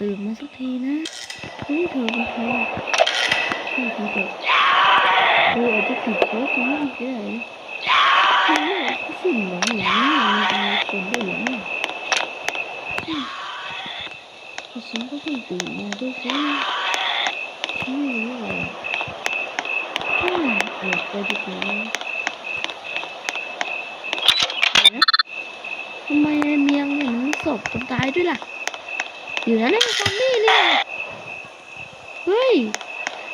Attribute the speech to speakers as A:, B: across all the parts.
A: ตื่นมาสักทีนะเฮ้ยเธอเป็นใครใช่ทีเด็กเธออาจจะติดเชื้อตรงนี้ก็ได้เฮ้ยสิ่งหลังอย่างมันจะมีคนด้วยหรอเนี่ยอืมแต่ฉันก็เพิ่งตื่นมาด้วยซ้ำฉันไม่รู้อะไรอืมออกไปดีกว่าเดี๋ยวนะทำไมในเมียง เนี่ยมันตายด้วยล่ะ อยู่นะนั่นเป็นซอมบี้เนี่ยเฮ้ย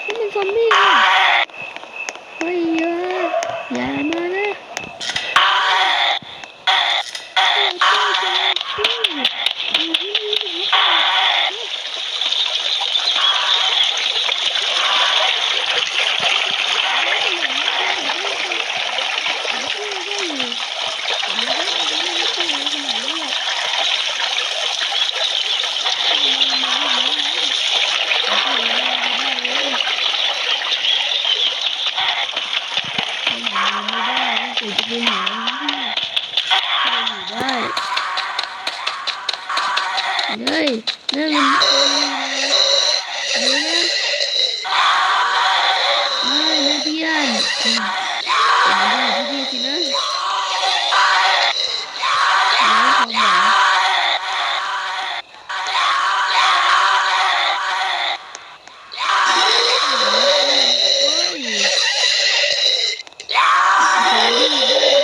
A: นี่มันซอมบี้เนี่ยเฮ้ยเยอะอย่ามานะไม่ได้ต้องไปหาที่จะอยู่ได้เฮ้ยนั่นมันคนเดี๋ยวนะไม่นะเพียนอืมอย่ามาอยู่ที่นี่สินะไม่ความหวังโอ้ย นี่เลย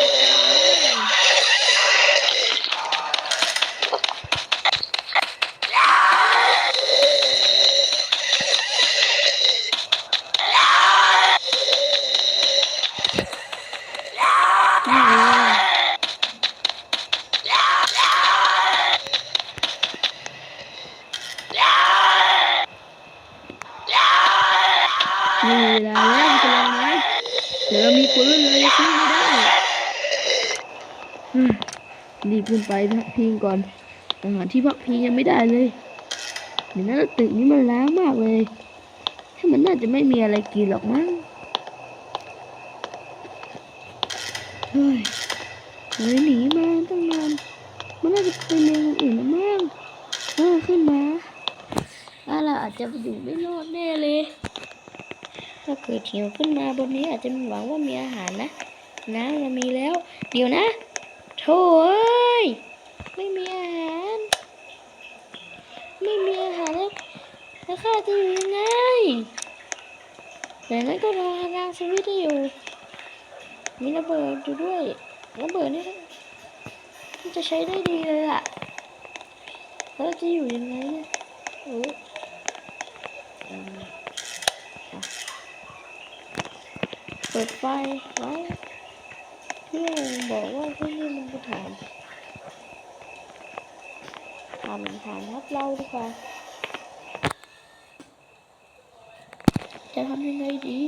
A: มีเวลาแล้วจะลองไหมเดี๋ยวเรามีปืนเลยสู้ไม่ได้รีบขึ้นไปพักพิงก่อนอาหารที่พักพิงยังไม่ได้เลยเดี๋ยวนั้นตึกนี้มันล้างมากเลยถ้ามันน่าจะไม่มีอะไรกินหรอกมั้งเฮ้ยหนีมาตั้งนานมันน่าจะเป็นเมืองอื่นแล้วมั้งเออขึ้นมาถ้าเราอาจจะอยู่ไม่รอดแน่เลย ถ้าเกิดหิวขึ้นมาบนนี้อาจจะหวังว่ามีอาหารนะ น้ำเรามีแล้ว เดี๋ยวนะโถ่เอ้ยไม่มีอาหาร ไม่มีอาหารแล้วแล้วข้าจะอยู่ยังไงแต่นั้นก็รอทางสวิตได้อยู่ มีระเบิดอยู่ด้วยระเบิดนี่มันจะใช้ได้ดีเลยอะแล้วเราจะอยู่ยังไงเนี่ยโอ้อืมอะเปิดไฟไว้เพื่บอกว่าที่นี่มันเป็นฐานทำฐานทับเราดีกว่าจะทำยังไงดี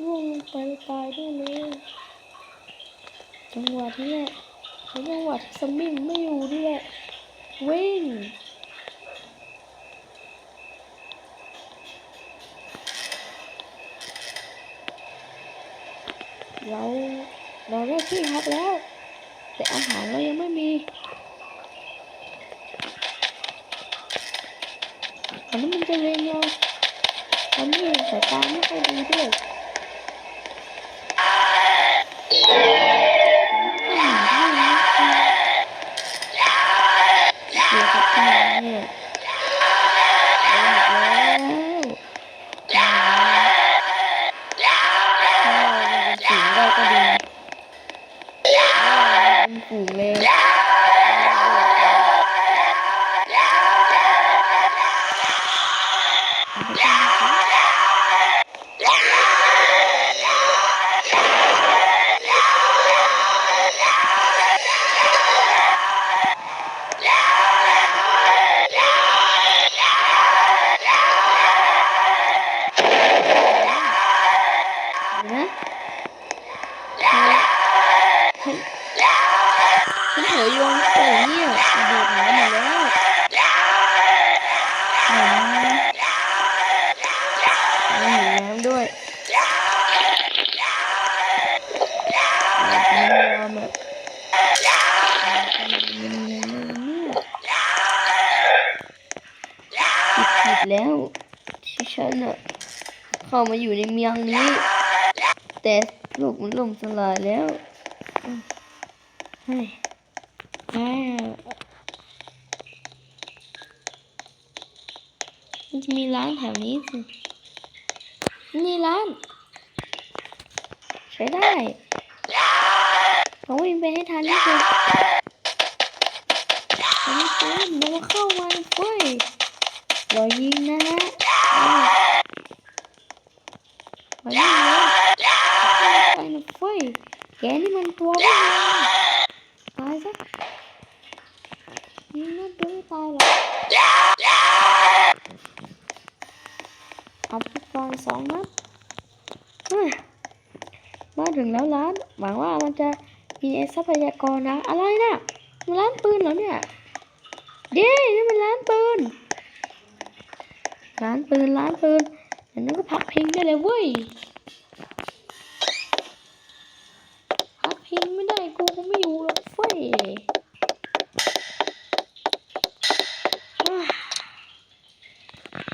A: ร่วงลงไปตายได้เลยจังหวะที่เนี่ยเป็นจังหวะที่สมิงไม่อยู่ด้วยแหละวิ่ง เราเราได้ที่พักแล้ว แต่อาหารเรายังไม่มีอันนี้มันจะเรียนเราตอนนี้สายตาไม่ค่อยดีด้วย เร แล้วที่ฉันอะเข้ามาอยู่ในเมืองนี้ แต่โลกมันล่มสลายแล้วเฮ้ยนจะมีร้านแถวนี้สินี่ร้าน ใช้ได้ต้องวิ่งไปให้ทันที่สุดทำให้ทันมันเข้ามา รอยิงนะฮะอ่ารอยิงเลยไปนะเฟ้ยแกนี่มันตัวไม่ดีตายซะยิงนัดเดียวไม่ตายหรอกเอาไปก่อนสองนัดมาถึงแล้วร้านหวังว่ามันจะมีทรัพยากรนะ อะไรนะ่ะมันร้านปืนเหรอเนี่ยเด้นี่มันร้านปืน ร้านปืนร้านปืนอันนั้นก็พักพิงได้เลยเว้ยพักพิงไม่ได้กูก็ไม่อยู่หรอกเฟ้ย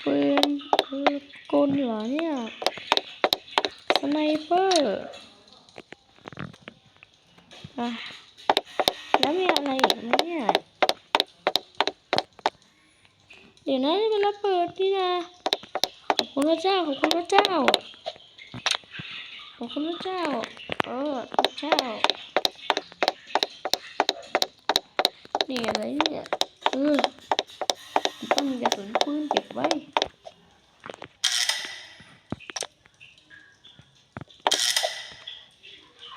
A: ปืนปืนกลเหรอเนี่ยสไนเปอร์อะแล้วมีอะไรอีกเนี่ย ดี๋ยวนะนี่มันระเบิดนี่นะขอบคุณพระเจ้าขอบคุณพระเจ้าขอบคุณพระเจ้า เออพระเจ้านี่อะไรเนี่ยเออต้องมีกระสุนปืนเก็บไว้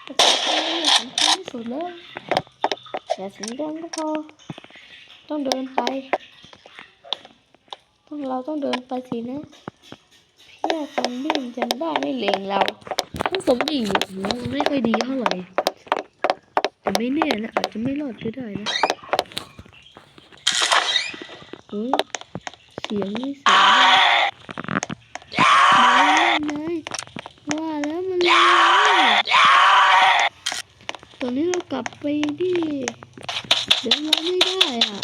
A: แต่ตัวนี้สำคัญที่สุดเลยอย่าเสียงดังก็พอต้องเดินไป ต้องเราต้องเดินไปสินะเพื่อซอมบี้มันจะได้ไม่เลงเราถ้าซอมบี้ไม่ค่อยดีเท่าไหร่แต่ไม่แน่นะอาจจะไม่รอดก็ได้นะเฮ้ยเสียงนี่เสียงอะไรมาเลยว่าแล้วมันเลยตอนนี้เรากลับไปที่เดินเราไม่ได้อะ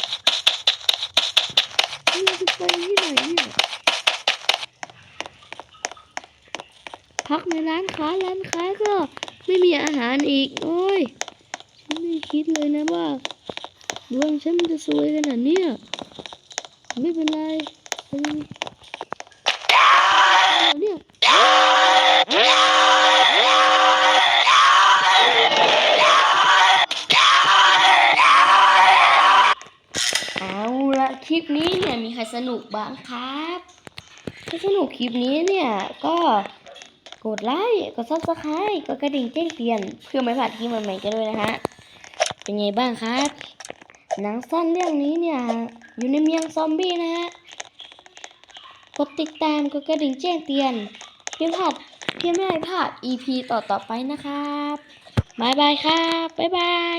A: ไปที่ไหนเนี่ยพักในร้านค้าร้านค้าก็ไม่มีอาหารอีก โอ้ย ฉันไม่คิดเลยนะว่าดวงฉันมันจะสวยขนาดนี้ไม่เป็นไรเนี่ยเอาละคลิปนี้ ครสนุกบ้างครับ ถ้าสนุกคลิปนี้เนี่ยก็กดไลค์กดซับสไครต์กดกระดิ่งแจ้งเตือนเพื่อไม่พลาดคลิปใหม่ๆกันด้วยนะฮะเป็นไงบ้างครับหนังสั้นเรื่องนี้เนี่ยอยู่ในเมืองซอมบี้นะฮะกดติดตามกดกระดิ่งแจ้งเตือนเพื่อพลาดเพื่อไม่ให้พลาด EP ต่อๆไปนะครับบายบายครับ บ๊ายบาย